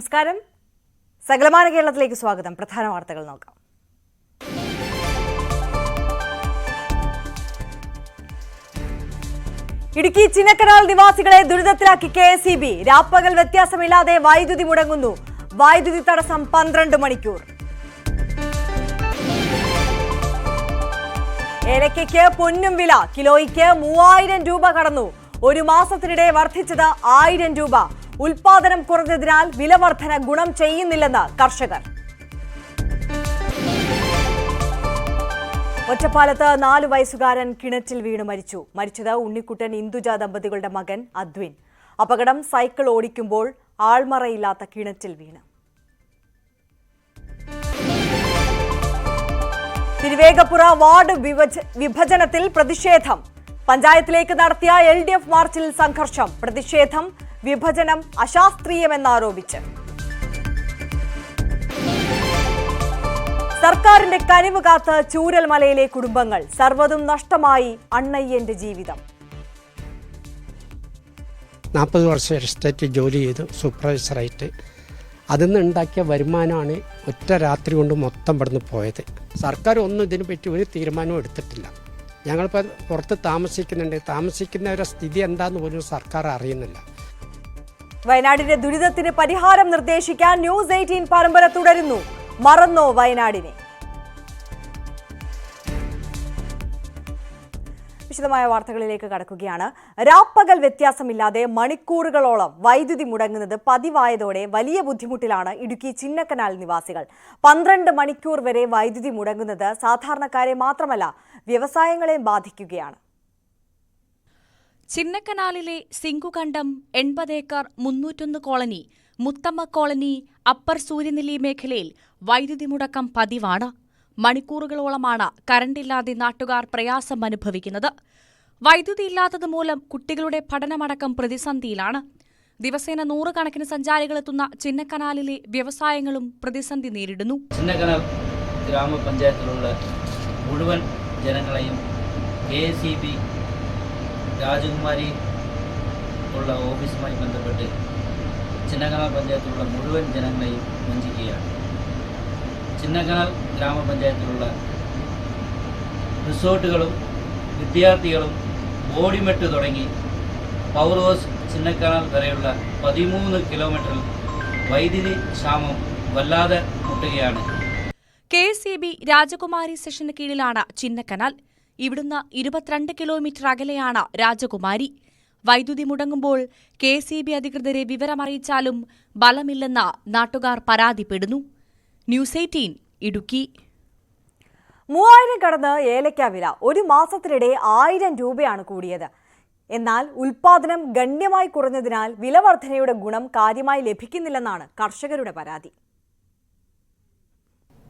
നമസ്കാരം. സകലമാന കേരളത്തിലേക്ക് സ്വാഗതം. പ്രധാന വാർത്തകൾ നോക്കാം. ഇടുക്കി ചിന്നക്കനാൽ നിവാസികളെ ദുരിതത്തിലാക്കി കെ എസ് ഇ ബി. രാപ്പകൽ വ്യത്യാസമില്ലാതെ വൈദ്യുതി മുടങ്ങുന്നു. വൈദ്യുതി തടസ്സം പന്ത്രണ്ട് മണിക്കൂർ. ഏലക്കയ്ക്ക് പൊന്നും വില. കിലോയ്ക്ക് മൂവായിരം രൂപ കടന്നു. ഒരു മാസത്തിനിടെ വർദ്ധിച്ചത് ആയിരം രൂപ. ഉൽപാദനം കുറഞ്ഞതിനാൽ വില വർധന ഗുണം ചെയ്യുന്നില്ലെന്ന് കർഷകർ. ഒറ്റപ്പാലത്ത് നാലു വയസ്സുകാരൻ കിണറ്റിൽ വീണ് മരിച്ചു. മരിച്ചത് ഉണ്ണിക്കുട്ടൻ ഇന്ദുജ ദമ്പതികളുടെ മകൻ അദ്വിൻ. അപകടം സൈക്കിൾ ഓടിക്കുമ്പോൾ ആൾമറയില്ലാത്ത കിണറ്റിൽ വീണ്. തിരുവേഗപ്പുറ വാർഡ് വിഭജ- വിഭജനത്തിൽ പ്രതിഷേധം. പഞ്ചായത്തിലേക്ക് നടത്തിയ എൽ ഡി എഫ് മാർച്ചിൽ സംഘർഷം. പ്രതിഷേധം വിഭജനം അശാസ്ത്രീയമെന്നാരോപിച്ച്. സർക്കാരിന്റെ കനിവ് കാത്ത് ചൂരൽമലയിലെ കുടുംബങ്ങൾ സർവതും നഷ്ടമായി അണ്ണയ്യന്റെ ജീവിതം. നാൽപ്പത് വർഷം എസ്റ്റേറ്റ് ജോലി ചെയ്തു സൂപ്പർവൈസറായിട്ട്. അതിൽ നിന്ന് ഉണ്ടാക്കിയ വരുമാനമാണ് ഒറ്റ രാത്രി കൊണ്ട് മൊത്തം ഇവിടുന്ന് പോയത്. സർക്കാർ ഒന്നും ഇതിനെ പറ്റി ഒരു തീരുമാനവും എടുത്തിട്ടില്ല. ഞങ്ങളിപ്പോൾ പുറത്ത് താമസിക്കുന്നുണ്ട്. താമസിക്കുന്നവരുടെ സ്ഥിതി എന്താണെന്ന് പോലും സർക്കാർ അറിയുന്നില്ല. വയനാടിന്റെ ദുരിതത്തിന് പരിഹാരം നിർദ്ദേശിക്കാൻ ന്യൂസ് എയ്റ്റീൻ പരമ്പര തുടരുന്നു. മറന്നോ വയനാടിനെ? വിശദമായ വാർത്തകളിലേക്ക് കടക്കുകയാണ്. രാപ്പകൽ വ്യത്യാസമില്ലാതെ മണിക്കൂറുകളോളം വൈദ്യുതി മുടങ്ങുന്നത് പതിവായതോടെ വലിയ ബുദ്ധിമുട്ടിലാണ് ഇടുക്കി ചിന്നക്കനാൽ നിവാസികൾ. പന്ത്രണ്ട് മണിക്കൂർ വരെ വൈദ്യുതി മുടങ്ങുന്നത് സാധാരണക്കാരെ മാത്രമല്ല വ്യവസായങ്ങളെ ബാധിക്കുകയാണ്. ചിന്നക്കനാലിലെ സിങ്കുകണ്ടം എൺപത് acre മുന്നൂറ്റൊന്ന് colony Muthamma colony upper Suryanelli മേഖലയിൽ വൈദ്യുതി മുടക്കം പതിവാണ്. മണിക്കൂറുകളോളമാണ് കറണ്ടില്ലാതെ നാട്ടുകാർ പ്രയാസം അനുഭവിക്കുന്നത് വൈദ്യുതി ഇല്ലാത്തത് മൂലം കുട്ടികളുടെ പഠനമടക്കം പ്രതിസന്ധിയിലാണ്. ദിവസേന നൂറുകണക്കിന് സഞ്ചാരികളെത്തുന്ന ചിന്നക്കനാലിലെ വ്യവസായങ്ങളും പ്രതിസന്ധി നേരിടുന്നു. ചിന്നക്കനാൽ ഗ്രാമപഞ്ചായത്തിലുള്ള മുഴുവൻ ജനങ്ങളെയും കെ സി ബി രാജകുമാരി ഉള്ള ഓഫീസുമായി ബന്ധപ്പെട്ട് ചിന്നക്കനാൽ പഞ്ചായത്തിലുള്ള മുഴുവൻ ജനങ്ങളെയും വഞ്ചിക്കുകയാണ്. ചിന്നക്കനാൽ ഗ്രാമപഞ്ചായത്തിലുള്ള റിസോർട്ടുകളും വിദ്യാർത്ഥികളും ബോഡിമെട്ട് തുടങ്ങി പവർ ഹൗസ് ചിന്നക്കനാൽ വരെയുള്ള പതിമൂന്ന് കിലോമീറ്ററിൽ വൈദ്യുതി ക്ഷാമം വല്ലാതെ മുട്ടുകയാണ്. K S E B Rajakumari സെഷന് കീഴിലാണ് ചിന്നക്കനാൽ ഇവിടുന്ന് ഇരുപത്തിരണ്ട് കിലോമീറ്റർ അകലെയാണ് രാജകുമാരി. വൈദ്യുതി മുടങ്ങുമ്പോൾ കെ സി ബി അധികൃതരെ വിവരമറിയിച്ചാലും ബലമില്ലെന്ന് നാട്ടുകാർ പരാതിപ്പെടുന്നു. News eighteen Idukki. മൂവായിരം കടന്ന് ഏലക്ക വില. ഒരു മാസത്തിനിടെ ആയിരം രൂപയാണ് കൂടിയത്. എന്നാൽ ഉൽപാദനം ഗണ്യമായി കുറഞ്ഞതിനാൽ വിലവർദ്ധനയുടെ ഗുണം കാര്യമായി ലഭിക്കുന്നില്ലെന്നാണ് കർഷകരുടെ പരാതി.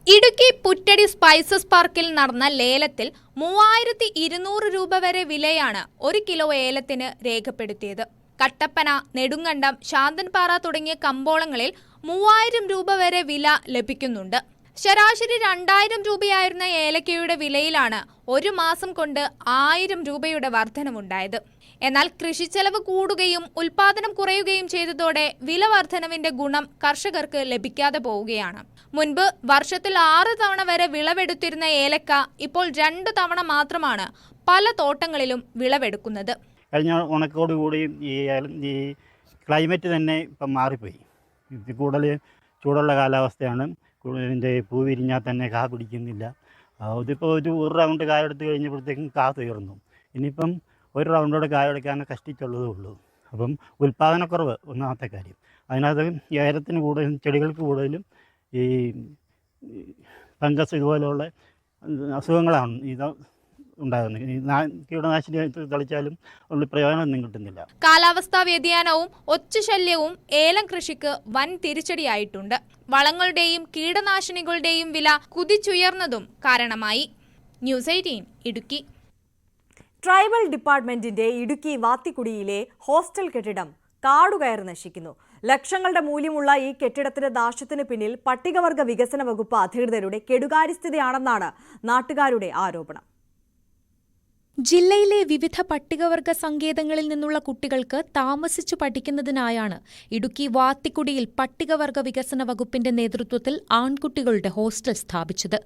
ഇടുക്കി പുറ്റടി സ്പൈസസ് പാർക്കിൽ നടന്ന ലേലത്തിൽ മൂവായിരത്തി ഇരുന്നൂറ് രൂപ വരെ വിലയാണ് ഒരു കിലോ ഏലത്തിന് രേഖപ്പെടുത്തിയത്. കട്ടപ്പന നെടുങ്കണ്ടം ശാന്തൻപാറ തുടങ്ങിയ കമ്പോളങ്ങളിൽ മൂവായിരം രൂപ വരെ വില ലഭിക്കുന്നുണ്ട്. ശരാശരി രണ്ടായിരം രൂപയായിരുന്ന ഏലക്കയുടെ വിലയിലാണ് ഒരു മാസം കൊണ്ട് ആയിരം രൂപയുടെ വർധനവുണ്ടായത് എന്നാൽ കൃഷിച്ചെലവ് കൂടുകയും ഉൽപാദനം കുറയുകയും ചെയ്തതോടെ വില വർധനവിന്റെ ഗുണം കർഷകർക്ക് ലഭിക്കാതെ പോവുകയാണ്. മുൻപ് വർഷത്തിൽ ആറ് തവണ വരെ വിളവെടുത്തിരുന്ന ഏലക്ക ഇപ്പോൾ രണ്ട് തവണ മാത്രമാണ് പല തോട്ടങ്ങളിലും വിളവെടുക്കുന്നത്. കഴിഞ്ഞ ഉണക്കോട് കൂടി ഈ ഈ ക്ലൈമറ്റ് തന്നെ ഇപ്പം മാറിപ്പോയി. കൂടുതൽ ചൂടുള്ള കാലാവസ്ഥയാണ്. ഇതിന്റെ പൂ വിരിഞ്ഞാൽ തന്നെ കാ പിടിക്കുന്നില്ല. ഇതിപ്പോൾ ഒരു ഒരു റൗണ്ട് കായ എടുത്ത് കഴിഞ്ഞപ്പോഴത്തേക്കും കാ തീർന്നു. ഇനിയിപ്പം ഒരു റൗണ്ടോടെ കായ എടുക്കാൻ കഷ്ടിച്ചുള്ളതേ ഉള്ളൂ. അപ്പം ഉൽപ്പാദനക്കുറവ് ഒന്നാമത്തെ കാര്യം. അതിനകത്ത് ഏലത്തിന് കൂടുതലും ചെടികൾക്ക് കൂടുതലും ഈ ഫംഗസ് ഇതുപോലെയുള്ള അസുഖങ്ങളാണ് ഇത് ഉണ്ടാകുന്നത്. കീടനാശിനി തളിച്ചാലും ഉള്ള പ്രയോജനമൊന്നും കിട്ടുന്നില്ല. കാലാവസ്ഥാ വ്യതിയാനവും ഒച്ചുശല്യവും ഏലം കൃഷിക്ക് വൻ തിരിച്ചടിയായിട്ടുണ്ട്. വളങ്ങളുടെയും കീടനാശിനികളുടെയും വില കുതിച്ചുയർന്നതും കാരണമായി. News eighteen Idukki. ട്രൈബൽ ഡിപ്പാർട്ട്മെന്റിന്റെ ഇടുക്കി വാത്തിക്കുടിയിലെ ഹോസ്റ്റൽ കെട്ടിടം കാടുകയറി നശിക്കുന്നു. ലക്ഷങ്ങളുടെ മൂല്യമുള്ള ഈ കെട്ടിടത്തിന്റെ നാശത്തിന് പിന്നിൽ പട്ടികവർഗ വികസന വകുപ്പ് അധികൃതരുടെ കെടുകാര്യസ്ഥതയാണെന്നാണ് നാട്ടുകാരുടെ ആരോപണം. ജില്ലയിലെ വിവിധ പട്ടികവർഗ സങ്കേതങ്ങളിൽ നിന്നുള്ള കുട്ടികൾക്ക് താമസിച്ചു പഠിക്കുന്നതിനായാണ് ഇടുക്കി വാത്തിക്കുടിയിൽ പട്ടികവർഗ വികസന വകുപ്പിന്റെ നേതൃത്വത്തിൽ ആൺകുട്ടികളുടെ ഹോസ്റ്റൽ സ്ഥാപിച്ചത്.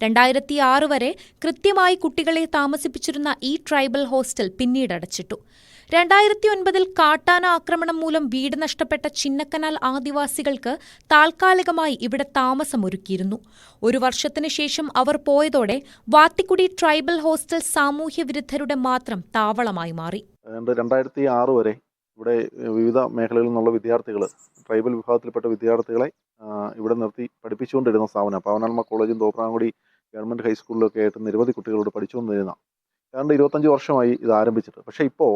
രണ്ടായിരത്തി വരെ കൃത്യമായി കുട്ടികളെ താമസിപ്പിച്ചിരുന്ന ഈ ട്രൈബൽ ഹോസ്റ്റൽ പിന്നീട് അടച്ചിട്ടു. രണ്ടായിരത്തി ഒൻപതിൽ കാട്ടാന ആക്രമണം മൂലം വീട് നഷ്ടപ്പെട്ട ചിന്നക്കനാൽ ആദിവാസികൾക്ക് താൽക്കാലികമായി ഇവിടെ താമസമൊരുക്കിയിരുന്നു. ഒരു വർഷത്തിനു ശേഷം അവർ പോയതോടെ വാത്തിക്കുടി ട്രൈബൽ ഹോസ്റ്റൽ സാമൂഹ്യ വിരുദ്ധരുടെ മാത്രം താവളമായി മാറി. രണ്ടായിരത്തി ആറ് വരെ ഇവിടെ വിവിധ മേഖലകളിൽ നിന്നുള്ള വിദ്യാർത്ഥികൾ ട്രൈബൽ വിഭാഗത്തിൽപ്പെട്ട വിദ്യാർത്ഥികളെ ഇവിടെ നിർത്തി പഠിപ്പിച്ചുകൊണ്ടിരുന്ന സ്ഥാപനം പവനാൽമ കോളേജും തോപ്രാങ്കുടി ഗവൺമെന്റ് ഹൈസ്കൂളിലൊക്കെ ആയിട്ട് നിരവധി കുട്ടികളോട് പഠിച്ചുകൊണ്ടിരുന്ന ഏതാണ്ട് ഇരുപത്തഞ്ച് വർഷമായി ഇത് ആരംഭിച്ചിട്ട്. പക്ഷേ ഇപ്പോൾ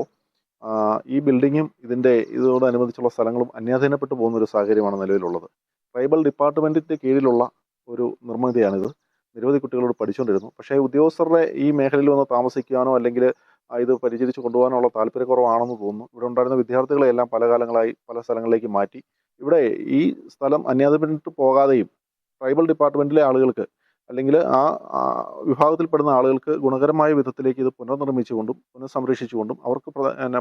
ഈ ബിൽഡിങ്ങും ഇതിന്റെ ഇതോടനുബന്ധിച്ചുള്ള സ്ഥലങ്ങളും അന്യാധീനപ്പെട്ടു പോകുന്ന ഒരു സാഹചര്യമാണ് നിലവിലുള്ളത്. ട്രൈബൽ ഡിപ്പാർട്ട്മെന്റിന്റെ കീഴിലുള്ള ഒരു നിർമ്മിതിയാണിത്. നിരവധി കുട്ടികളോട് പഠിച്ചുകൊണ്ടിരുന്നു. പക്ഷേ ഉദ്യോഗസ്ഥരുടെ ഈ മേഖലയിൽ വന്ന് താമസിക്കുവാനോ അല്ലെങ്കിൽ ഇത് പരിചരിച്ച് കൊണ്ടുപോകാനുള്ള താല്പര്യക്കുറവാണെന്ന് തോന്നുന്നു. ഇവിടെ ഉണ്ടായിരുന്ന വിദ്യാർത്ഥികളെ എല്ലാം പല കാലങ്ങളായി പല സ്ഥലങ്ങളിലേക്ക് മാറ്റി. ഇവിടെ ഈ സ്ഥലം അന്യാധീനപ്പെട്ടു പോകാതെയും ട്രൈബൽ ഡിപ്പാർട്ട്മെന്റിലെ ആളുകൾക്ക് അല്ലെങ്കിൽ ആ വിഭാഗത്തിൽപ്പെടുന്ന ആളുകൾക്ക് ഗുണകരമായ വിധത്തിലേക്ക് ഇത് പുനർനിർമ്മിച്ചുകൊണ്ടും പുനഃസംരക്ഷിച്ചുകൊണ്ടും അവർക്ക്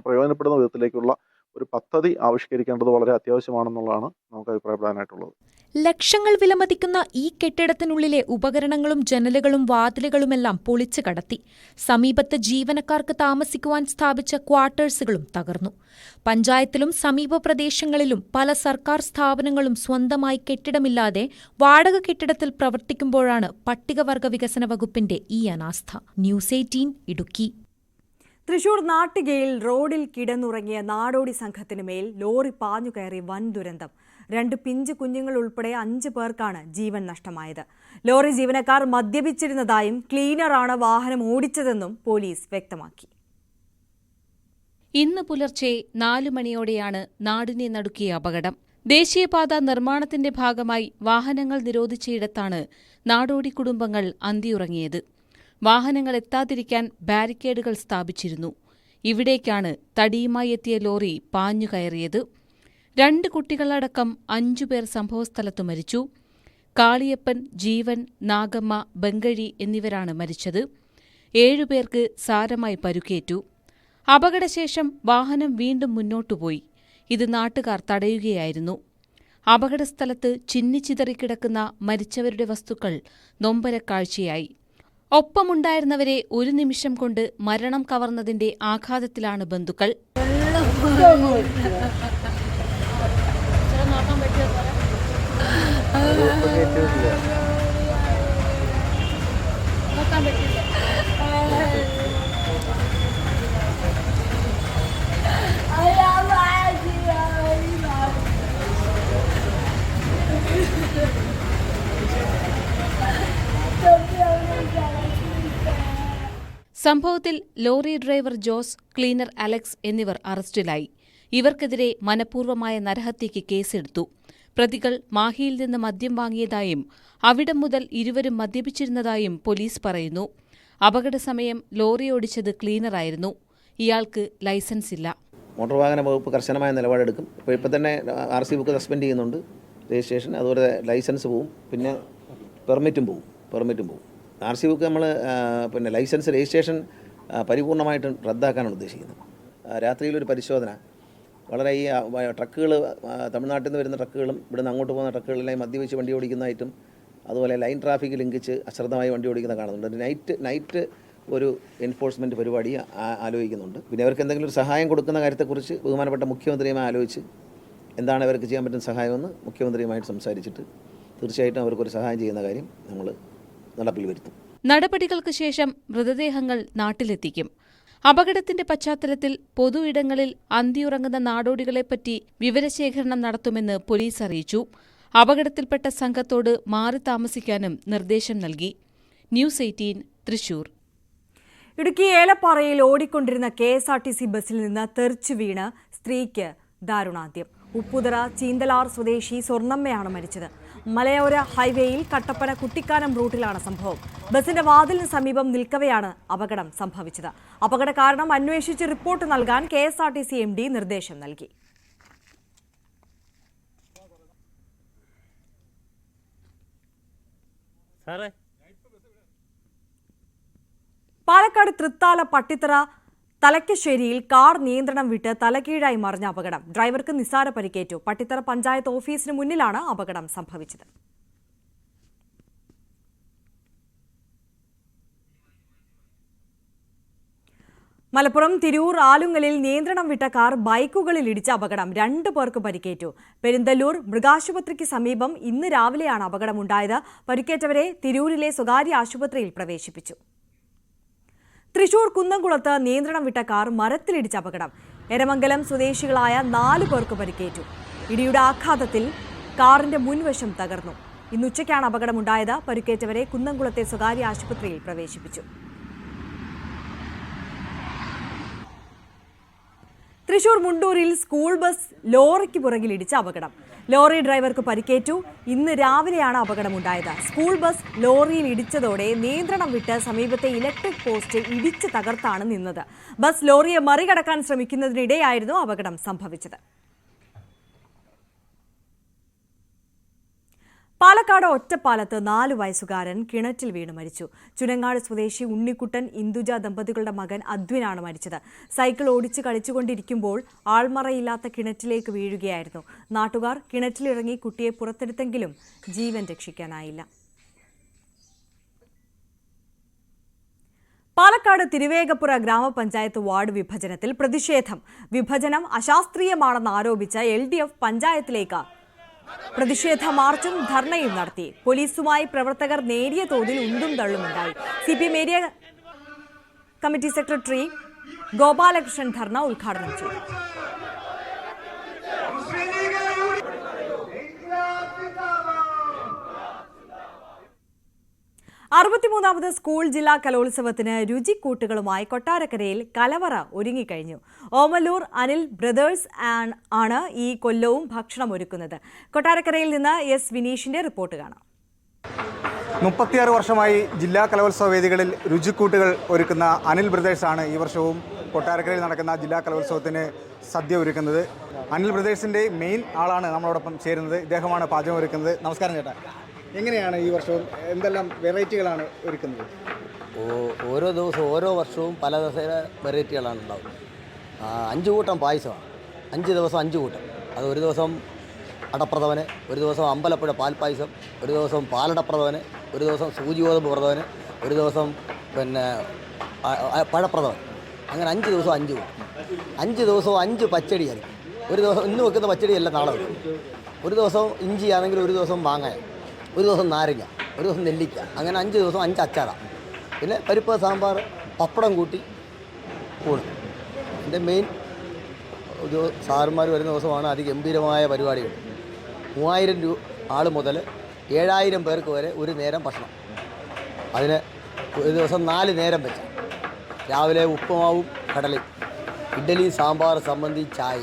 പ്രയോജനപ്പെടുന്ന വിധത്തിലേക്കുള്ള ഒരു പദ്ധതി ആവിഷ്കരിക്കേണ്ടത് വളരെ അത്യാവശ്യമാണെന്നുള്ളതാണ് നമുക്ക് അഭിപ്രായപ്പെടാനായിട്ടുള്ളത്. ലക്ഷങ്ങൾ വിലമതിക്കുന്ന ഈ കെട്ടിടത്തിനുള്ളിലെ ഉപകരണങ്ങളും ജനലുകളും വാതിലുകളുമെല്ലാം പൊളിച്ചു കടത്തി. സമീപത്തെ ജീവനക്കാർക്ക് താമസിക്കുവാൻ സ്ഥാപിച്ച ക്വാർട്ടേഴ്സുകളും തകർന്നു. പഞ്ചായത്തിലും സമീപ പ്രദേശങ്ങളിലും പല സർക്കാർ സ്ഥാപനങ്ങളും സ്വന്തമായി കെട്ടിടമില്ലാതെ വാടക കെട്ടിടത്തിൽ പ്രവർത്തിക്കുമ്പോഴാണ് പട്ടികവർഗ വികസന വകുപ്പിന്റെ ഈ അനാസ്ഥ. News eighteen Idukki. തൃശൂർ നാട്ടികയിൽ റോഡിൽ കിടന്നുറങ്ങിയ നാടോടി സംഘത്തിന് മേൽ ലോറി പാഞ്ഞു കയറി വൻ ദുരന്തം. രണ്ട് പിഞ്ച് കുഞ്ഞുങ്ങൾ ഉൾപ്പെടെ അഞ്ച് പേർക്കാണ് ജീവൻ നഷ്ടമായത്. ലോറി ജീവനക്കാർ മദ്യപിച്ചിരുന്നതായും ക്ലീനറാണ് വാഹനം ഓടിച്ചതെന്നും പോലീസ് വ്യക്തമാക്കി. ഇന്ന് പുലർച്ചെ നാലു മണിയോടെയാണ് നാടിനെ നടുക്കിയ അപകടം. ദേശീയപാത നിർമ്മാണത്തിന്റെ ഭാഗമായി വാഹനങ്ങൾ നിരോധിച്ചയിടത്താണ് നാടോടി കുടുംബങ്ങൾ അന്തിയുറങ്ങിയത്. വാഹനങ്ങൾ എത്താതിരിക്കാൻ ബാരിക്കേഡുകൾ സ്ഥാപിച്ചിരുന്നു. ഇവിടേക്കാണ് തടിയുമായി എത്തിയ ലോറി പാഞ്ഞു കയറിയത്. രണ്ട് കുട്ടികളടക്കം അഞ്ചുപേർ സംഭവസ്ഥലത്ത് മരിച്ചു. കാളിയപ്പൻ ജീവൻ നാഗമ്മ ബംഗഴി എന്നിവരാണ് മരിച്ചത്. ഏഴുപേർക്ക് സാരമായി പരുക്കേറ്റു. അപകടശേഷം വാഹനം വീണ്ടും മുന്നോട്ടുപോയി ഇത് നാട്ടുകാർ തടയുകയായിരുന്നു. അപകടസ്ഥലത്ത് ചിന്നിച്ചിതറിക്കിടക്കുന്ന മരിച്ചവരുടെ വസ്തുക്കൾ നൊമ്പരക്കാഴ്ചയായി. ഒപ്പമുണ്ടായിരുന്നവരെ ഒരു നിമിഷം കൊണ്ട് മരണം കവർന്നതിന്റെ ആഘാതത്തിലാണ് ബന്ധുക്കൾ. സംഭവത്തിൽ lorry driver Jose cleaner Alex എന്നിവർ അറസ്റ്റിലായി. ഇവർക്കെതിരെ മനഃപൂർവമായ നരഹത്യയ്ക്ക് കേസെടുത്തു. പ്രതികൾ മാഹിയിൽ നിന്ന് മദ്യം വാങ്ങിയതായും അവിടം മുതൽ ഇരുവരും മദ്യപിച്ചിരുന്നതായും പോലീസ് പറയുന്നു. അപകട സമയം ലോറി ഓടിച്ചത് ക്ലീനറായിരുന്നു. ഇയാൾക്ക് ലൈസൻസ് ഇല്ല. മോട്ടോർ വാഹന വകുപ്പ് കർശനമായ നിലപാടെടുക്കും. ഇപ്പോൾ ഇപ്പം തന്നെ ആർ സി ബുക്ക് സസ്പെൻഡ് ചെയ്യുന്നുണ്ട്. രജിസ്ട്രേഷൻ അതുപോലെ ലൈസൻസ് പോവും. പിന്നെ പെർമിറ്റും പോവും. പെർമിറ്റും പോവും. ആർ സി ബുക്ക് നമ്മൾ പിന്നെ ലൈസൻസ് രജിസ്ട്രേഷൻ പരിപൂർണമായിട്ടും റദ്ദാക്കാനാണ് ഉദ്ദേശിക്കുന്നത്. രാത്രിയിലൊരു പരിശോധന. വളരെ ഈ ട്രക്കുകൾ തമിഴ്നാട്ടിൽ നിന്ന് വരുന്ന ട്രക്കുകളും ഇവിടുന്ന് അങ്ങോട്ട് പോകുന്ന ട്രക്കുകളെല്ലാം മദ്യവെച്ച് വണ്ടി ഓടിക്കുന്നതായിട്ടും അതുപോലെ ലൈൻ ട്രാഫിക് ലംഘിച്ച് അശ്രദ്ധമായി വണ്ടി ഓടിക്കുന്ന കാണുന്നുണ്ട്. ഒരു നൈറ്റ് നൈറ്റ് ഒരു എൻഫോഴ്സ്മെന്റ് പരിപാടി ആലോചിക്കുന്നുണ്ട്. പിന്നെ അവർക്ക് എന്തെങ്കിലും ഒരു സഹായം കൊടുക്കുന്ന കാര്യത്തെക്കുറിച്ച് ബഹുമാനപ്പെട്ട മുഖ്യമന്ത്രിയുമായി ആലോചിച്ച് എന്താണ് അവർക്ക് ചെയ്യാൻ പറ്റുന്ന സഹായമെന്ന് മുഖ്യമന്ത്രിയുമായിട്ട് സംസാരിച്ചിട്ട് തീർച്ചയായിട്ടും അവർക്കൊരു സഹായം ചെയ്യുന്ന കാര്യം നമ്മൾ നടപ്പിൽ വരുത്തും. നടപടികൾക്ക് ശേഷം മൃതദേഹങ്ങൾ നാട്ടിലെത്തിക്കും. അപകടത്തിന്റെ പശ്ചാത്തലത്തിൽ പൊതു ഇടങ്ങളിൽ അന്തിയുറങ്ങുന്ന നാടോടികളെപ്പറ്റി വിവരശേഖരണം നടത്തുമെന്ന് പോലീസ് അറിയിച്ചു. അപകടത്തിൽപ്പെട്ട സംഘത്തോട് മാറി താമസിക്കാനും നിർദ്ദേശം നൽകി. News eighteen Thrissur. ഇടുക്കി ഏലപ്പാറയിൽ ഓടിക്കൊണ്ടിരുന്ന K S R T C ബസ്സിൽ നിന്ന് തെറിച്ചു വീണ് സ്ത്രീക്ക് ദാരുണാന്ത്യം. ഉപ്പുതറ ചീന്തലാർ സ്വദേശി സ്വർണമ്മയാണ് മരിച്ചത്. മലയോര ഹൈവേയിൽ കട്ടപ്പന കുട്ടിക്കാനം റൂട്ടിലാണ് സംഭവം. ബസിന്റെ വാതിലിന് സമീപം നിൽക്കവെയാണ് അപകടം സംഭവിച്ചത്. അപകട കാരണം അന്വേഷിച്ച് റിപ്പോർട്ട് നൽകാൻ K S R T C M D നിർദ്ദേശം നൽകി. പാലക്കാട് തൃത്താല പട്ടിത്തറ തലക്കശ്ശേരിയിൽ കാർ നിയന്ത്രണം വിട്ട് തലകീഴായി മറിഞ്ഞ അപകടം. ഡ്രൈവർക്ക് നിസ്സാര പരിക്കേറ്റു. പട്ടിത്തറ പഞ്ചായത്ത് ഓഫീസിന് മുന്നിലാണ് അപകടം സംഭവിച്ചത്. മലപ്പുറം തിരൂർ ആലുങ്ങലിൽ നിയന്ത്രണം വിട്ട കാർ ബൈക്കുകളിൽ ഇടിച്ച അപകടം. രണ്ടു പേർക്ക് പരിക്കേറ്റു. പെരിന്തല്ലൂർ മൃഗാശുപത്രിക്ക് സമീപം ഇന്ന് രാവിലെയാണ് അപകടമുണ്ടായത്. പരിക്കേറ്റവരെ തിരൂരിലെ സ്വകാര്യ ആശുപത്രിയിൽ പ്രവേശിപ്പിച്ചു. തൃശൂർ കുന്നംകുളത്ത് നിയന്ത്രണം വിട്ട കാർ മരത്തിലിടിച്ച അപകടം. എരമംഗലം സ്വദേശികളായ നാല് പേർക്ക് പരിക്കേറ്റു. ഇടിയുടെ ആഘാതത്തിൽ കാറിന്റെ മുൻവശം തകർന്നു. ഇന്നുച്ചയ്ക്കാണ് അപകടമുണ്ടായത്. പരിക്കേറ്റവരെ കുന്നംകുളത്തെ സ്വകാര്യ ആശുപത്രിയിൽ പ്രവേശിപ്പിച്ചു. തൃശൂർ മുണ്ടൂരിൽ സ്കൂൾ ബസ് ലോറിക്ക് പുറകിലിടിച്ച അപകടം. ലോറി ഡ്രൈവർക്ക് പരിക്കേറ്റു. ഇന്ന് രാവിലെയാണ് അപകടമുണ്ടായത്. സ്കൂൾ ബസ് ലോറിയിൽ ഇടിച്ചതോടെ നിയന്ത്രണം വിട്ട് സമീപത്തെ ഇലക്ട്രിക് പോസ്റ്റ് ഇടിച്ച് തകർത്താണ് നിന്നത്. ബസ് ലോറിയെ മറികടക്കാൻ ശ്രമിക്കുന്നതിനിടെയായിരുന്നു അപകടം സംഭവിച്ചത്. പാലക്കാട് ഒറ്റപ്പാലത്ത് നാല് വയസ്സുകാരൻ കിണറ്റിൽ വീണ് മരിച്ചു. ചുനങ്ങാട് സ്വദേശി ഉണ്ണിക്കുട്ടൻ ഇന്ദുജ ദമ്പതികളുടെ മകൻ അദ്വിനാണ് മരിച്ചത്. സൈക്കിൾ ഓടിച്ച് കളിച്ചുകൊണ്ടിരിക്കുമ്പോൾ ആൾമറയില്ലാത്ത കിണറ്റിലേക്ക് വീഴുകയായിരുന്നു. നാട്ടുകാർ കിണറ്റിലിറങ്ങി കുട്ടിയെ പുറത്തെടുത്തെങ്കിലും ജീവൻ രക്ഷിക്കാനായില്ല. പാലക്കാട് തിരുവേഗപ്പുറ ഗ്രാമപഞ്ചായത്ത് വാർഡ് വിഭജനത്തിൽ പ്രതിഷേധം. വിഭജനം അശാസ്ത്രീയമാണെന്ന് ആരോപിച്ച എൽ ഡി എഫ് പഞ്ചായത്തിലേക്ക് പ്രതിഷേധ മാർച്ചും ധർണയും നടത്തി. പോലീസുമായി പ്രവർത്തകർ നേരിയ തോതിൽ ഉന്തും തള്ളുമുണ്ടായി C P M area committee secretary Gopalakrishnan ധർണ ഉദ്ഘാടനം ചെയ്തു. അറുപത്തിമൂന്നാമത് സ്കൂൾ ജില്ലാ കലോത്സവത്തിന് രുചിക്കൂട്ടുകളുമായി കൊട്ടാരക്കരയിൽ കലവറ ഒരുങ്ങിക്കഴിഞ്ഞു. ഓമലൂർ അനിൽ ബ്രദേഴ്സ് ആൻഡ് ആണ് ഈ കൊല്ലവും ഭക്ഷണം ഒരുക്കുന്നത്. കൊട്ടാരക്കരയിൽ നിന്ന് എസ് വിനീഷിന്റെ റിപ്പോർട്ട് കാണാം. മുപ്പത്തിയാറ് വർഷമായി ജില്ലാ കലോത്സവ വേദികളിൽ രുചിക്കൂട്ടുകൾ ഒരുക്കുന്ന അനിൽ ആണ് ഈ വർഷവും കൊട്ടാരക്കരയിൽ നടക്കുന്ന ജില്ലാ കലോത്സവത്തിന് സദ്യ ഒരുക്കുന്നത്. അനിൽ ബ്രദേഴ്സിന്റെ മെയിൻ ആളാണ് നമ്മളോടൊപ്പം ചേരുന്നത്. ഇദ്ദേഹമാണ് പാചകം ഒരുക്കുന്നത്. നമസ്കാരം ചേട്ടാ. എങ്ങനെയാണ് ഈ വർഷവും എന്തെല്ലാം വെറൈറ്റികളാണ് ഒരുക്കുന്നത്? ഓരോ ദിവസവും ഓരോ വർഷവും പല ദിവസം വെറൈറ്റികളാണ് ഉണ്ടാവുന്നത്. അഞ്ച് കൂട്ടം പായസമാണ്. അഞ്ച് ദിവസം അഞ്ച് കൂട്ടം. അത് ഒരു ദിവസം അടപ്രഥവന് ഒരു ദിവസം അമ്പലപ്പുഴ പാൽപ്പായസം ഒരു ദിവസം പാലടപ്രഥവന് ഒരു ദിവസം സൂചി ഗോതമ്പ് പ്രഥവന് ഒരു ദിവസം പിന്നെ പഴപ്രഥവൻ അങ്ങനെ അഞ്ച് ദിവസം അഞ്ച് കൂട്ടം. അഞ്ച് ദിവസവും അഞ്ച് പച്ചടിയായിരിക്കും ഒരു ദിവസം ഇന്ന് വെക്കുന്ന പച്ചടിയല്ല നാളെ വെക്കും. ഒരു ദിവസം ഇഞ്ചിയാണെങ്കിൽ ഒരു ദിവസം മാങ്ങായ ഒരു ദിവസം നാരങ്ങ ഒരു ദിവസം നെല്ലിക്ക അങ്ങനെ അഞ്ച് ദിവസം അഞ്ച് അച്ചാറാണ് പിന്നെ പരിപ്പ് സാമ്പാർ പപ്പടം കൂട്ടി ഊണ് എന്റെ മെയിൻ ഒരു സാറുമാർ വരുന്ന ദിവസമാണ് അതിഗംഭീരമായ പരിപാടികൾ. മൂവായിരം രൂപ ആൾ മുതൽ ഏഴായിരം പേർക്ക് വരെ ഒരു നേരം ഭക്ഷണം. അതിന് ഒരു ദിവസം നാല് നേരം വെച്ച. രാവിലെ ഉപ്പുമാവും കടലയും ഇഡ്ഡലി സാമ്പാർ സംബന്ധി ചായ.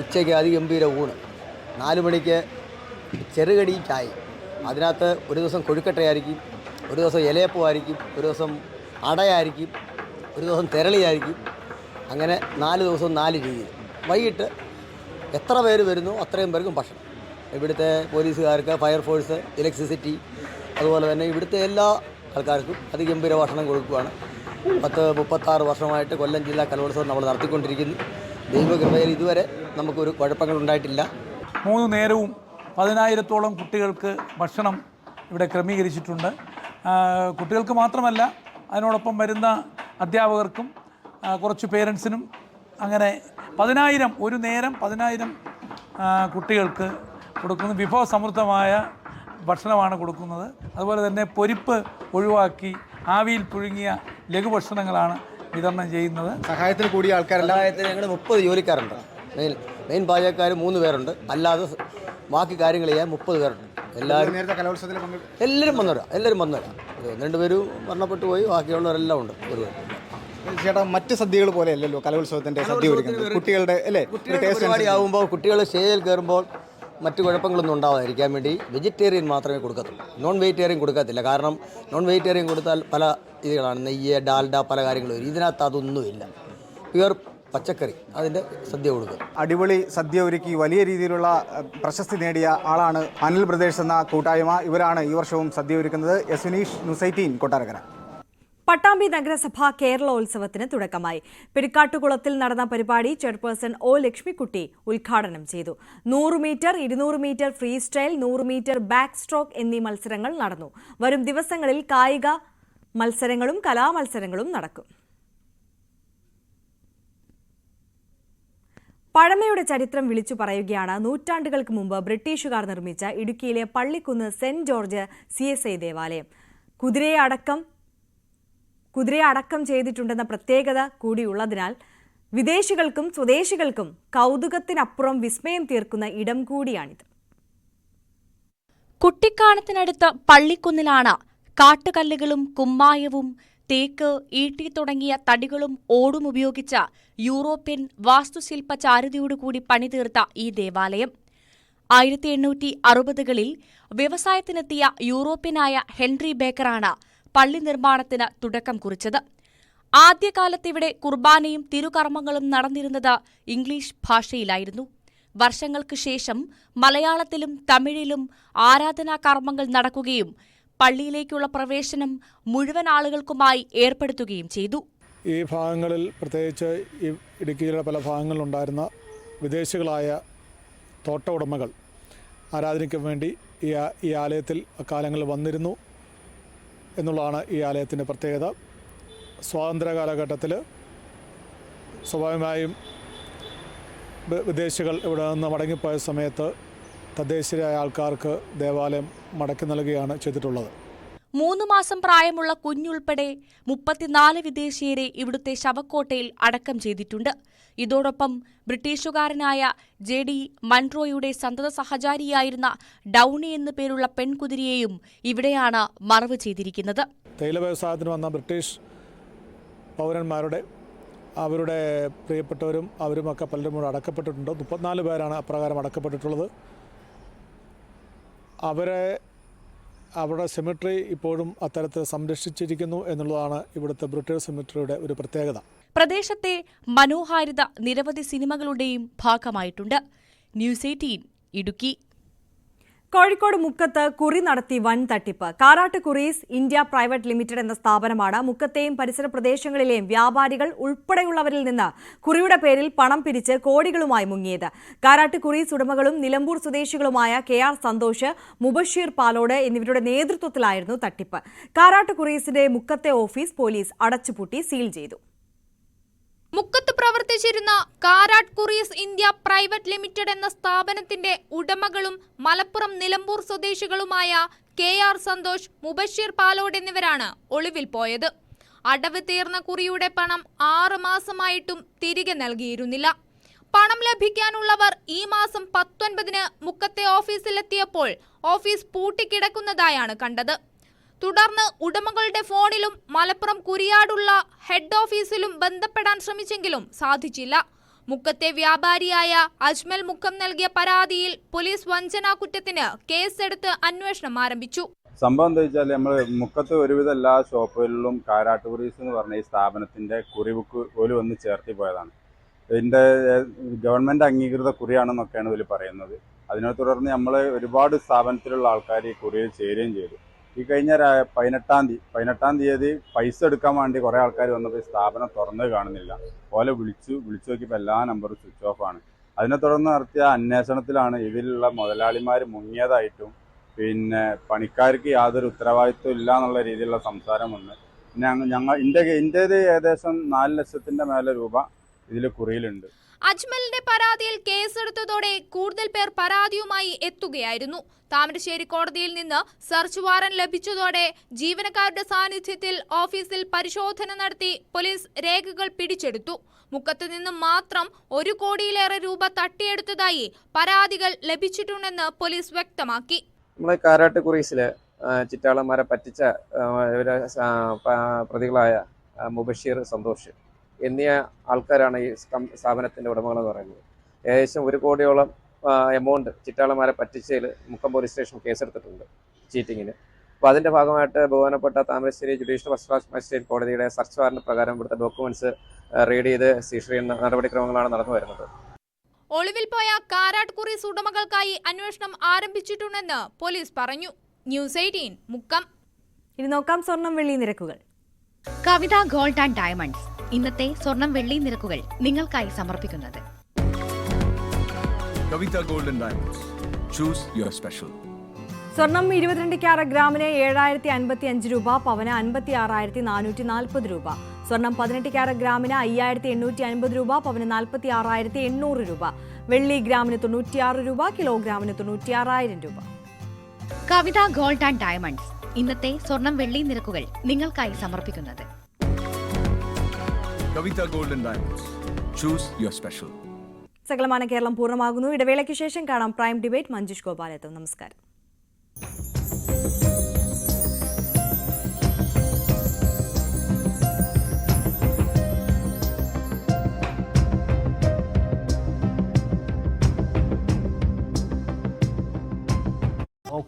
ഉച്ചയ്ക്ക് അതിഗംഭീര ഊണ്. നാല് മണിക്ക് ചെറുകടി ചായ. അതിനകത്ത് ഒരു ദിവസം കൊഴുക്കട്ടയായിരിക്കും ഒരു ദിവസം ഇലയപ്പമായിരിക്കും ഒരു ദിവസം അടയായിരിക്കും ഒരു ദിവസം തെരളിയായിരിക്കും. അങ്ങനെ നാല് ദിവസവും നാല് രീതി. വൈകിട്ട് എത്ര പേര് വരുന്നു അത്രയും പേർക്കും ഭക്ഷണം. ഇവിടുത്തെ പോലീസുകാർക്ക് ഫയർഫോഴ്സ് ഇലക്ട്രിസിറ്റി അതുപോലെ തന്നെ ഇവിടുത്തെ എല്ലാ ആൾക്കാർക്കും അതിഗംഭീര ഭക്ഷണം കൊടുക്കുകയാണ് പത്ത് മുപ്പത്താറ് വർഷമായിട്ട് കൊല്ലം ജില്ലാ കലോത്സവം നമ്മൾ നടത്തിക്കൊണ്ടിരിക്കുന്നു. ദൈവകൃപയിൽ ഇതുവരെ നമുക്കൊരു കുഴപ്പങ്ങൾ ഉണ്ടായിട്ടില്ല മൂന്ന് നേരവും പതിനായിരത്തോളം കുട്ടികൾക്ക് ഭക്ഷണം ഇവിടെ ക്രമീകരിച്ചിട്ടുണ്ട്. കുട്ടികൾക്ക് മാത്രമല്ല അതിനോടൊപ്പം വരുന്ന അധ്യാപകർക്കും കുറച്ച് പേരൻസിനും അങ്ങനെ പതിനായിരം ഒരു നേരം പതിനായിരം കുട്ടികൾക്ക് കൊടുക്കുന്ന വിഭവസമൃദ്ധമായ ഭക്ഷണമാണ് കൊടുക്കുന്നത്. അതുപോലെ തന്നെ പൊരിപ്പ് ഒഴിവാക്കി ആവിയിൽ പുഴുങ്ങിയ ലഘുഭക്ഷണങ്ങളാണ് വിതരണം ചെയ്യുന്നത്. സഹായത്തിന് കൂടിയ ആൾക്കാർ സഹായത്തിന് ഞങ്ങൾ മുപ്പത് ജോലിക്കാരുണ്ട്. മെയിൻ മെയിൻ പാചകക്കാർ മൂന്ന് പേരുണ്ട്. അല്ലാതെ ബാക്കി കാര്യങ്ങൾ ചെയ്യാൻ മുപ്പത് പേരുണ്ട്. എല്ലാവരും നേരത്തെ കലോത്സവത്തിൽ പങ്കെടുക്കും എല്ലാവരും വന്നുവരാം എല്ലാവരും വന്നുവരാം. രണ്ട് പേരും മരണപ്പെട്ടു പോയി ബാക്കിയുള്ളവരെല്ലാം ഉണ്ട് ഒരു ചേട്ടാ മറ്റ് സദ്യകൾ പോലെ അല്ലല്ലോ കലോത്സവത്തിന്റെ സദ്യ ഒരുക്കുന്നത്. കുട്ടികളുടെ അല്ലേ? പരിപാടി ആകുമ്പോൾ കുട്ടികൾ സ്റ്റേജിൽ കയറുമ്പോൾ മറ്റു കുഴപ്പങ്ങളൊന്നും ഉണ്ടാവാതിരിക്കാൻ വേണ്ടി വെജിറ്റേറിയൻ മാത്രമേ കൊടുക്കത്തുള്ളൂ. നോൺ വെജിറ്റേറിയൻ കൊടുക്കത്തില്ല. കാരണം നോൺ വെജിറ്റേറിയൻ കൊടുത്താൽ പല ഇതുകളാണ്. നെയ്യ് ഡാൽഡ പല കാര്യങ്ങളും. ഇതിനകത്ത് അതൊന്നുമില്ല. പ്യുവർ പച്ചക്കറി അതിന്റെ സദ്യ കൊടുക്കുക. അടിപൊളി സദ്യ ഒരുക്കി വലിയ രീതിയിലുള്ള പ്രശസ്തി നേടിയ ആളാണ് അനിൽ ബ്രദേഴ്സ് എന്ന കൂട്ടായ്മ. ഇവരാണ് ഈ വർഷവും സദ്യ ഒരുക്കുന്നത്. യസുനീഷ് നുസൈറ്റീൻ കൊട്ടാരക്കര. പട്ടാമ്പി നഗരസഭ കേരളോത്സവത്തിന് തുടക്കമായി. പെരിക്കാട്ടുകുളത്തിൽ നടന്ന പരിപാടി ചെയർപേഴ്സൺ ഒ ലക്ഷ്മിക്കുട്ടി ഉദ്ഘാടനം ചെയ്തു. നൂറ് മീറ്റർ ഇരുന്നൂറ് മീറ്റർ ഫ്രീ സ്റ്റൈൽ നൂറ് മീറ്റർ ബാക്ക് സ്ട്രോക്ക് എന്നീ മത്സരങ്ങൾ നടന്നു. വരും ദിവസങ്ങളിൽ കായിക മത്സരങ്ങളും കലാമത്സരങ്ങളും നടക്കും. പഴമയുടെ ചരിത്രം വിളിച്ചു പറയുകയാണ്. നൂറ്റാണ്ടുകൾക്ക് മുമ്പ് ബ്രിട്ടീഷുകാർ നിർമ്മിച്ച ഇടുക്കിയിലെ Pallikkunnu saint George C S I ദേവാലയം. കുതിരയെ അടക്കം കുതിരയെ അടക്കം ചെയ്തിട്ടുണ്ടെന്ന പ്രത്യേകത കൂടിയുള്ളതിനാൽ വിദേശികൾക്കും സ്വദേശികൾക്കും കൗതുകത്തിനപ്പുറം വിസ്മയം തീർക്കുന്ന ഇടം കൂടിയാണിത്. കുട്ടിക്കാണത്തിനടുത്ത പള്ളിക്കുന്നിലാണ് കാട്ടുകല്ലുകളും കുമ്മായവും തേക്ക് ഈട്ടി തുടങ്ങിയ തടികളും ഓടും ഉപയോഗിച്ച യൂറോപ്യൻ വാസ്തുശില്പ ചാരുതയോടുകൂടി പണിതീർത്ത ഈ ദേവാലയം. ആയിരത്തി എണ്ണൂറ്റി അറുപതുകളിൽ വ്യവസായത്തിനെത്തിയ യൂറോപ്യനായ ഹെൻറി ബേക്കറാണ് പള്ളി നിർമ്മാണത്തിന് തുടക്കം കുറിച്ചത്. ആദ്യകാലത്തിവിടെ കുർബാനയും തിരുകർമ്മങ്ങളും നടന്നിരുന്നത് ഇംഗ്ലീഷ് ഭാഷയിലായിരുന്നു. വർഷങ്ങൾക്കു ശേഷം മലയാളത്തിലും തമിഴിലും ആരാധനാ കർമ്മങ്ങൾ നടക്കുകയും പള്ളിയിലേക്കുള്ള പ്രവേശനം മുഴുവൻ ആളുകൾക്കുമായി ഏർപ്പെടുത്തുകയും ചെയ്തു. ഈ ഭാഗങ്ങളിൽ പ്രത്യേകിച്ച് ഈ ഇടുക്കിയിലെ പല ഭാഗങ്ങളിലുണ്ടായിരുന്ന വിദേശികളായ തോട്ട ഉടമകൾ ആരാധനയ്ക്ക് വേണ്ടി ഈ ഈ ആലയത്തിൽ അക്കാലങ്ങളിൽ വന്നിരുന്നു എന്നുള്ളതാണ് ഈ ആലയത്തിന്റെ പ്രത്യേകത. സ്വാതന്ത്ര്യ കാലഘട്ടത്തിൽ സ്വാഭാവികമായും വിദേശികൾ ഇവിടെ നിന്ന് മടങ്ങിപ്പോയ സമയത്ത് തദ്ദേശീയരായ ആൾക്കാർക്ക് ദേവാലയം മടക്കി നൽകുകയാണ് ചെയ്തിട്ടുള്ളത്. മൂന്ന് മാസം പ്രായമുള്ള കുഞ്ഞുൾപ്പെടെ മുപ്പത്തിനാല് വിദേശീയരെ ഇവിടുത്തെ ശവക്കോട്ടയിൽ അടക്കം ചെയ്തിട്ടുണ്ട്. ഇതോടൊപ്പം ബ്രിട്ടീഷുകാരനായ ജെ ഡി മൺട്രോയുടെ സന്തത സഹചാരിയായിരുന്ന ഡൌണി എന്നു പേരുള്ള പെൺകുതിരയെയും ഇവിടെയാണ് മറവ് ചെയ്തിരിക്കുന്നത്. തേയില വ്യവസായത്തിന് വന്ന ബ്രിട്ടീഷ് പൗരന്മാരുടെ അവരുടെ പ്രിയപ്പെട്ടവരും അവരുമൊക്കെ പലരും കൂടെ അടക്കപ്പെട്ടിട്ടുണ്ട്. മുപ്പത്തിനാല് പേരാണ് അപ്രകാരം അടക്കപ്പെട്ടിട്ടുള്ളത്. അവരെ അവരുടെ സെമിട്രി ഇപ്പോഴും അത്തരത്തിൽ സംരക്ഷിച്ചിരിക്കുന്നു എന്നുള്ളതാണ് ഇവിടുത്തെ ബ്രിട്ടീഷ് സെമിട്രിയുടെ ഒരു പ്രത്യേകത. പ്രദേശത്തെ മനോഹാരിത നിരവധി സിനിമകളുടെയും ഭാഗമായിട്ടുണ്ട്. News eighteen Idukki. കോഴിക്കോട് മുക്കത്ത് കുറി നടത്തി വൻ തട്ടിപ്പ്. Karat Kuries India private limited എന്ന സ്ഥാപനമാണ് മുക്കത്തെയും പരിസര പ്രദേശങ്ങളിലെയും വ്യാപാരികൾ ഉൾപ്പെടെയുള്ളവരിൽ നിന്ന് കുറിയുടെ പേരിൽ പണം പിരിച്ച് കോടികളുമായി മുങ്ങിയത്. കാറാട്ട് കുറീസ് ഉടമകളും നിലമ്പൂർ സ്വദേശികളുമായ കെ ആർ സന്തോഷ് മുബഷീർ പാലോട് എന്നിവരുടെ നേതൃത്വത്തിലായിരുന്നു തട്ടിപ്പ്. കാറാട്ട് കുറീസിന്റെ മുക്കത്തെ ഓഫീസ് പോലീസ് അടച്ചുപൂട്ടി സീൽ ചെയ്തു. മുക്കത്ത് പ്രവർത്തിച്ചിരുന്ന Karat Kuries India private limited എന്ന സ്ഥാപനത്തിന്റെ ഉടമകളും മലപ്പുറം നിലമ്പൂർ സ്വദേശികളുമായ കെ ആർ സന്തോഷ് മുബഷീർ പാലോട് എന്നിവരാണ് ഒളിവിൽ പോയത്. അടവ് തീർന്ന കുറിയുടെ പണം ആറ് മാസമായിട്ടും തിരികെ നൽകിയിരുന്നില്ല. പണം ലഭിക്കാനുള്ളവർ ഈ മാസം പത്തൊൻപതിന് മുക്കത്തെ ഓഫീസിലെത്തിയപ്പോൾ ഓഫീസ് പൂട്ടിക്കിടക്കുന്നതായാണ് കണ്ടത്. തുടർന്ന് ഉടമകളുടെ ഫോണിലും മലപ്പുറം കുരിയാടുള്ള ഹെഡ് ഓഫീസിലും ബന്ധപ്പെടാൻ ശ്രമിച്ചെങ്കിലും സാധിച്ചില്ല. മുക്കത്തെ വ്യാപാരിയായ അജ്മൽ മുക്കം നൽകിയ പരാതിയിൽ പോലീസ് വഞ്ചനാ കുറ്റത്തിന് കേസെടുത്ത് അന്വേഷണം ആരംഭിച്ചു. സംഭവം എന്താ വെച്ചാൽ നമ്മൾ മുക്കത്ത് ഒരുവിധ എല്ലാ ഷോപ്പുകളിലും കാരാട്ട് കുറീസ് എന്ന് പറഞ്ഞ ഈ സ്ഥാപനത്തിന്റെ കുറിവുക്ക് ഒരു വന്ന് ചേർത്തി പോയതാണ്. ഇതിന്റെ ഗവൺമെന്റ് അംഗീകൃത കുറിയാണെന്നൊക്കെയാണ് ഇതിൽ പറയുന്നത്. അതിനെ തുടർന്ന് നമ്മൾ ഒരുപാട് സ്ഥാപനത്തിലുള്ള ആൾക്കാർ ഈ കുറിയിൽ ചേരുകയും ചെയ്തു. ഈ കഴിഞ്ഞ പതിനെട്ടാം തീയതി പതിനെട്ടാം തീയതി പൈസ എടുക്കാൻ വേണ്ടി കുറേ ആൾക്കാർ വന്നപ്പോൾ സ്ഥാപനം തുറന്നത് കാണുന്നില്ല. പോലെ വിളിച്ചു വിളിച്ചു നോക്കിയപ്പോൾ എല്ലാ നമ്പറും സ്വിച്ച് ഓഫ് ആണ്. അതിനെ തുടർന്ന് നടത്തിയ അന്വേഷണത്തിലാണ് ഇതിലുള്ള മുതലാളിമാർ മുങ്ങിയതായിട്ടും പിന്നെ പണിക്കാർക്ക് യാതൊരു ഉത്തരവാദിത്വം ഇല്ല എന്നുള്ള രീതിയിലുള്ള സംസാരം വന്ന്. ഞങ്ങൾ ഞങ്ങ- ഞങ്ങൾ എന്റെ എന്റേത് ഏകദേശം നാല് ലക്ഷത്തിന്റെ മേലെ രൂപ ഇതിൽ കുറിയിലുണ്ട്. അജ്മലിന്റെ പരാതിയിൽ കേസെടുത്തതോടെ കൂടുതൽ പേർ പരാതിയുമായി എത്തുകയായിരുന്നു. താമരശ്ശേരി കോടതിയിൽ നിന്ന് സെർച്ച് വാറന്റ് ലഭിച്ചതോടെ ജീവനക്കാരുടെ സാന്നിധ്യത്തിൽ ഓഫീസിൽ പരിശോധന നടത്തി പോലീസ് രേഖകൾ പിടിച്ചെടുത്തു. മുക്കത്ത് നിന്ന് മാത്രം ഒരു കോടിയിലേറെ രൂപ തട്ടിയെടുത്തതായി പരാതികൾ ലഭിച്ചിട്ടുണ്ടെന്ന് പോലീസ് വ്യക്തമാക്കി. ചിറ്റാളന്മാരെ പറ്റിച്ച പ്രതികളായ മുബഷീർ സന്തോഷ്. എന്നീ ആൾക്കാരാണ് ഈ സ്ഥാപനത്തിന്റെ സ്ഥാപനത്തിന്റെ ഉടമകളെന്ന് പറയുന്നത്. ഏകദേശം ഒരു കോടിയോളം എമൗണ്ട് ചിറ്റാളന്മാരെ പറ്റിച്ചതിൽ മുക്കം പോലീസ് സ്റ്റേഷൻ കേസെടുത്തിട്ടുണ്ട് ചീറ്റിങ്ങിന്. അപ്പോൾ അതിന്റെ ഭാഗമായിട്ട് ബഹുമാനപ്പെട്ട Thamarassery judicial first class magistrate കോടതിയുടെ സെർച്ച് വാറന്റ് പ്രകാരം ഇവിടുത്തെ ഡോക്യുമെന്റ്സ് റീഡ് ചെയ്ത് സീഷ് ചെയ്യുന്ന നടപടിക്രമങ്ങളാണ് നടന്നു വരുന്നത്. ഒളിവിൽ പോയ കാരാട്ട് കുറീസ് ഉടമകൾക്കായി അന്വേഷണം ആരംഭിച്ചിട്ടുണ്ടെന്ന് പോലീസ് പറഞ്ഞു. News eighteen Mukkam. ഇനി നോക്കാം സ്വർണം വെള്ളി നിരക്കുകൾ. കവിത ഗോൾഡ് ആൻഡ് ഡയമണ്ട്സ് ഇന്നത്തെ സ്വർണം വെള്ളി നിരക്കുകൾ നിങ്ങൾക്കായി സമർപ്പിക്കുന്നത്. Kavitha golden diamonds choose your special. സ്വർണം ഇരുപത്തിരണ്ട് ക്യാരറ്റ് ഗ്രാമിന് ഏഴായിരത്തി അൻപത്തി അഞ്ച് രൂപ പവന് അൻപത്തി ആറായിരത്തി നാനൂറ്റി നാൽപ്പത് രൂപ. സ്വർണം പതിനെട്ട് ക്യാരറ്റ് ഗ്രാമിന് അയ്യായിരത്തി എണ്ണൂറ്റി അൻപത് രൂപ പവന് നാൽപ്പത്തി ആറായിരത്തി എണ്ണൂറ് രൂപ. വെള്ളി ഗ്രാമിന് തൊണ്ണൂറ്റിയാറ് രൂപ കിലോഗ്രാമിന് തൊണ്ണൂറ്റിയാറായിരം രൂപ. കവിത ഗോൾഡ് ആൻഡ് ഡയമണ്ട്സ് ഇന്നത്തെ സ്വർണം വെള്ളി നിരക്കുകൾ നിങ്ങൾക്കായി സമർപ്പിക്കുന്നത്. Kavitha golden diamonds choose your special സകലമാന കേരളം പൂർണമാകുന്നു. ഇടവേളയ്ക്ക് ശേഷം കാണാം പ്രൈം ഡിബേറ്റ് മഞ്ജുഷ് ഗോപാലെത്തും നമസ്കാരം.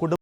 കുടുംബ